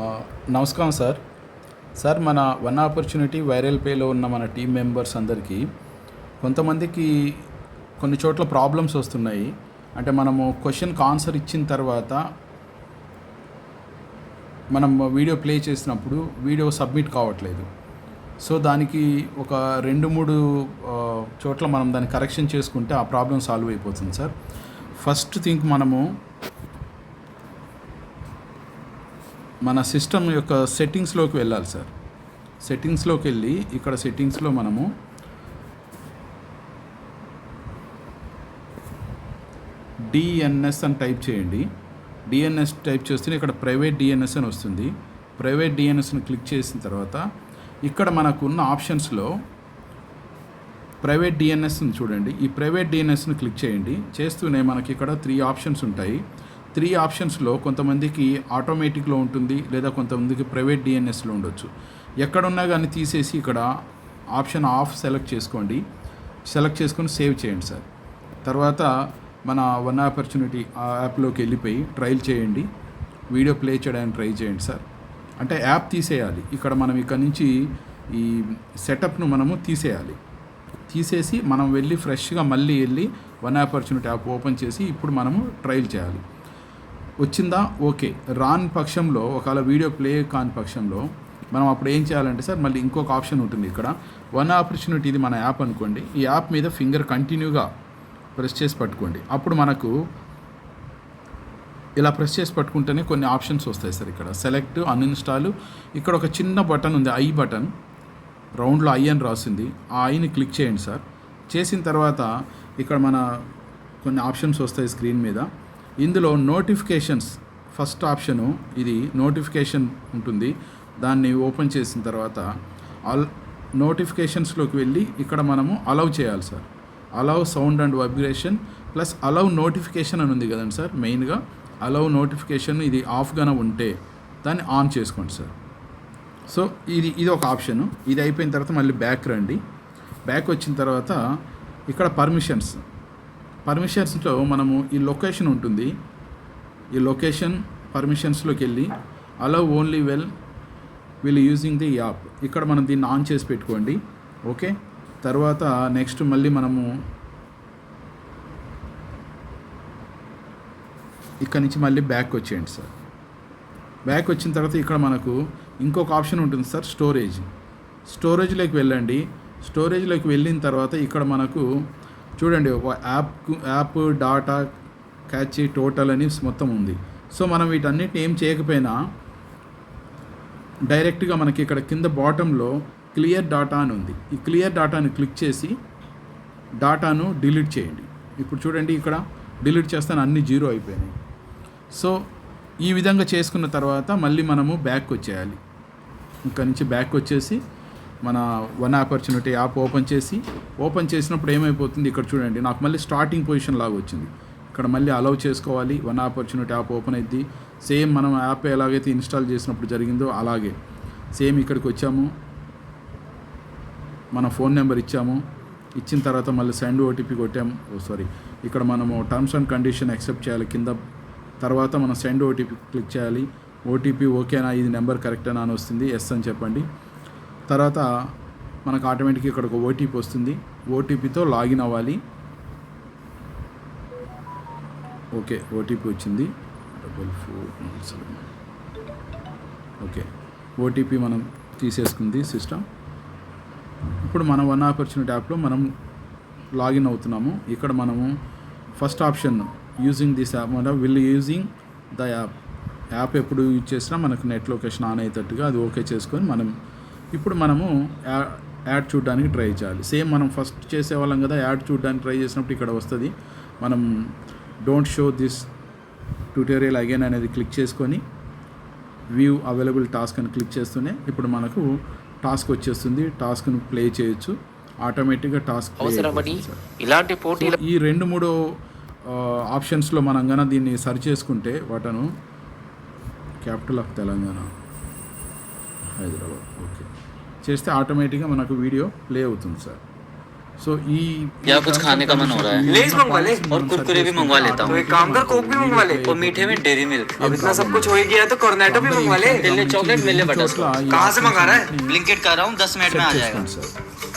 నమస్కారం sir. Sir మన one opportunity viral పేలో ఉన్న మన టీం మెంబర్స్ అందరికీ కొంతమందికి కొన్ని చోట్ల ప్రాబ్లమ్స్ వస్తున్నాయి. అంటే మనము క్వశ్చన్కి ఆన్సర్ ఇచ్చిన తర్వాత మనం వీడియో ప్లే చేసినప్పుడు వీడియో సబ్మిట్ కావట్లేదు. సో దానికి ఒక రెండు మూడు చోట్ల మనం దాన్ని కరెక్షన్ చేసుకుంటే ఆ ప్రాబ్లం సాల్వ్ అయిపోతుంది సార్. ఫస్ట్ థింక్ మనము మన సిస్టమ్ యొక్క సెట్టింగ్స్లోకి వెళ్ళాలి సార్. సెట్టింగ్స్లోకి వెళ్ళి ఇక్కడ సెట్టింగ్స్లో మనము డిఎన్ఎస్ అని టైప్ చేయండి. డిఎన్ఎస్ టైప్ చేస్తే ఇక్కడ ప్రైవేట్ డిఎన్ఎస్ అని వస్తుంది. ప్రైవేట్ డిఎన్ఎస్ని క్లిక్ చేసిన తర్వాత ఇక్కడ మనకు ఉన్న ఆప్షన్స్లో ప్రైవేట్ డిఎన్ఎస్ని చూడండి. ఈ ప్రైవేట్ డిఎన్ఎస్ని క్లిక్ చేయండి. చేస్తూనే మనకి ఇక్కడ త్రీ ఆప్షన్స్ ఉంటాయి. త్రీ ఆప్షన్స్లో కొంతమందికి ఆటోమేటిక్లో ఉంటుంది లేదా కొంతమందికి ప్రైవేట్ డిఎన్ఎస్లో ఉండొచ్చు. ఎక్కడున్నా కానీ తీసేసి ఇక్కడ ఆప్షన్ ఆఫ్ సెలెక్ట్ చేసుకోండి. సెలెక్ట్ చేసుకొని సేవ్ చేయండి సార్. తర్వాత మన వన్ ఆపర్చునిటీ ఆ యాప్లోకి వెళ్ళిపోయి ట్రైల్ చేయండి. వీడియో ప్లే చేయడానికి ట్రై చేయండి సార్. అంటే యాప్ తీసేయాలి. ఇక్కడ మనం ఇక్కడ నుంచి ఈ సెటప్ను మనము తీసేయాలి. తీసేసి మనం వెళ్ళి ఫ్రెష్గా మళ్ళీ వెళ్ళి వన్ ఆపర్చునిటీ యాప్ ఓపెన్ చేసి ఇప్పుడు మనము ట్రైల్ చేయాలి. వచ్చిందా? ఓకే. రాని పక్షంలో ఒకవేళ వీడియో ప్లే కాని పక్షంలో మనం అప్పుడు ఏం చేయాలంటే సార్ మళ్ళీ ఇంకొక ఆప్షన్ ఉంటుంది ఇక్కడ. వన్ ఆపర్చునిటీ ఇది మన యాప్ అనుకోండి. ఈ యాప్ మీద ఫింగర్ కంటిన్యూగా ప్రెస్ చేసి పట్టుకోండి. అప్పుడు మనకు ఇలా ప్రెస్ చేసి పట్టుకుంటేనే కొన్ని ఆప్షన్స్ వస్తాయి సార్ ఇక్కడ. Select uninstall. ఇక్కడ ఒక చిన్న బటన్ ఉంది ఐ బటన్. రౌండ్లో ఐ అని రాసింది. ఆ ఐని క్లిక్ చేయండి సార్. చేసిన తర్వాత ఇక్కడ మన కొన్ని ఆప్షన్స్ వస్తాయి స్క్రీన్ మీద. ఇందులో నోటిఫికేషన్స్ ఫస్ట్ ఆప్షను ఇది నోటిఫికేషన్ ఉంటుంది. దాన్ని ఓపెన్ చేసిన తర్వాత అల్ నోటిఫికేషన్స్లోకి వెళ్ళి ఇక్కడ మనము అలౌ చేయాలి sir. Allow sound and vibration plus allow notification అని ఉంది కదండి సార్ మెయిన్గా అలౌ నోటిఫికేషన్ ఇది ఆఫ్గానే ఉంటే దాన్ని ఆన్ చేసుకోండి సార్. సో ఇది ఇది ఒక ఆప్షను. ఇది అయిపోయిన తర్వాత మళ్ళీ బ్యాక్ రండి. బ్యాక్ వచ్చిన తర్వాత ఇక్కడ పర్మిషన్స్ పర్మిషన్స్లో మనము ఈ లొకేషన్ ఉంటుంది. ఈ లొకేషన్ పర్మిషన్స్లోకి వెళ్ళి allow only well will using the app. ఇక్కడ మనం దీన్ని ఆన్ చేసి పెట్టుకోండి. ఓకే? తర్వాత నెక్స్ట్ మళ్ళీ మనము ఇక్కడ నుంచి మళ్ళీ బ్యాక్ వచ్చేయండి సార్. బ్యాక్ వచ్చిన తర్వాత ఇక్కడ మనకు ఇంకొక ఆప్షన్ ఉంటుంది సార్ స్టోరేజ్. స్టోరేజ్లోకి వెళ్ళండి. స్టోరేజ్లోకి వెళ్ళిన తర్వాత ఇక్కడ మనకు చూడండి ఒక app app data cache total అని మొత్తం ఉంది. సో మనం వీటన్నిటిని ఏం చేయకపోయినా డైరెక్ట్గా మనకి ఇక్కడ కింద బాటంలో క్లియర్ డాటా అని ఉంది. ఈ క్లియర్ డాటాని క్లిక్ చేసి డాటాను డిలీట్ చేయండి. ఇప్పుడు చూడండి ఇక్కడ డిలీట్ చేస్తాను అన్ని జీరో అయిపోయినాయి. సో ఈ విధంగా చేసుకున్న తర్వాత మళ్ళీ మనము బ్యాక్ వచ్చేయాలి. ఇక్కడ నుంచి బ్యాక్ వచ్చేసి మన వన్ ఆపర్చునిటీ యాప్ ఓపెన్ చేసి ఓపెన్ చేసినప్పుడు ఏమైపోతుంది? ఇక్కడ చూడండి నాకు మళ్ళీ స్టార్టింగ్ పొజిషన్ లాగా వచ్చింది. ఇక్కడ మళ్ళీ అలౌ చేసుకోవాలి వన్ ఆపర్చునిటీ యాప్ ఓపెన్ అయింది సేమ్ మనం యాప్ ఎలాగైతే ఇన్స్టాల్ చేసినప్పుడు జరిగిందో అలాగే. సేమ్ ఇక్కడికి వచ్చాము. మన ఫోన్ నెంబర్ ఇచ్చాము. ఇచ్చిన తర్వాత మళ్ళీ సెండ్ ఓటీపీ కొట్టాము. Oh, ఓ సారీ ఇక్కడ మనము టర్మ్స్ అండ్ కండిషన్ యాక్సెప్ట్ చేయాలి కింద. తర్వాత మనం సెండ్ ఓటీపీ క్లిక్ చేయాలి. ఓటీపీ ఓకేనా ఇది నెంబర్ కరెక్టేనా అని వస్తుంది. ఎస్ అని చెప్పండి. తర్వాత మనకు ఆటోమేటిక్గా ఇక్కడ ఒక ఓటీపీ వస్తుంది. ఓటీపీతో లాగిన్ అవ్వాలి. ఓకే ఓటీపీ వచ్చింది. Double four seven okay OTP మనం తీసేసుకుంది సిస్టమ్. ఇప్పుడు మన వన్ ఆపర్చునిటీ యాప్లో మనం లాగిన్ అవుతున్నాము. ఇక్కడ మనము first option using this app మన will using the app. App ఎప్పుడు యూజ్ చేసినా మనకు నెట్ లొకేషన్ ఆన్ అయ్యేటట్టుగా అది ఓకే చేసుకొని మనం ఇప్పుడు మనము యాడ్ చూడడానికి ట్రై చేయాలి. సేమ్ మనం ఫస్ట్ చేసేవాళ్ళం కదా యాడ్ చూడడానికి ట్రై చేసినప్పుడు ఇక్కడ వస్తుంది. మనం don't show this tutorial again అనేది క్లిక్ చేసుకొని వ్యూ అవైలబుల్ టాస్క్ అని క్లిక్ చేస్తూనే ఇప్పుడు మనకు టాస్క్ వచ్చేస్తుంది. టాస్క్ను ప్లే చేయొచ్చు. ఆటోమేటిక్గా టాస్క్ సార్. ఇలాంటి పోటీల ఈ రెండు మూడు ఆప్షన్స్లో మనం కనుక దీన్ని సర్చ్ చేసుకుంటే వాటను capital of Telangana Hyderabad. Okay. చేస్తే ఆటోమేటిక్గా మనకు వీడియో ప్లే అవుతుంది సార్ సో ఈ या कुछ खाने का मन हो रहा है लेज मंगवा ले और कुरकुरे भी मंगवा लेता तो हूँ एक काम कर कोक भी मंगवा ले और मीठे में डेरी मिल्क अब इतना सब कुछ हो ही गया तो cornetto भी मंगवा ले मिले चॉकलेट मिले बटर చోట్ల ఈ कहाँ से मंगा रहा है ब्लिंकेट कर रहा हूँ दस मिनट में आ సెట్ जाएगा చేసుకోండి సార్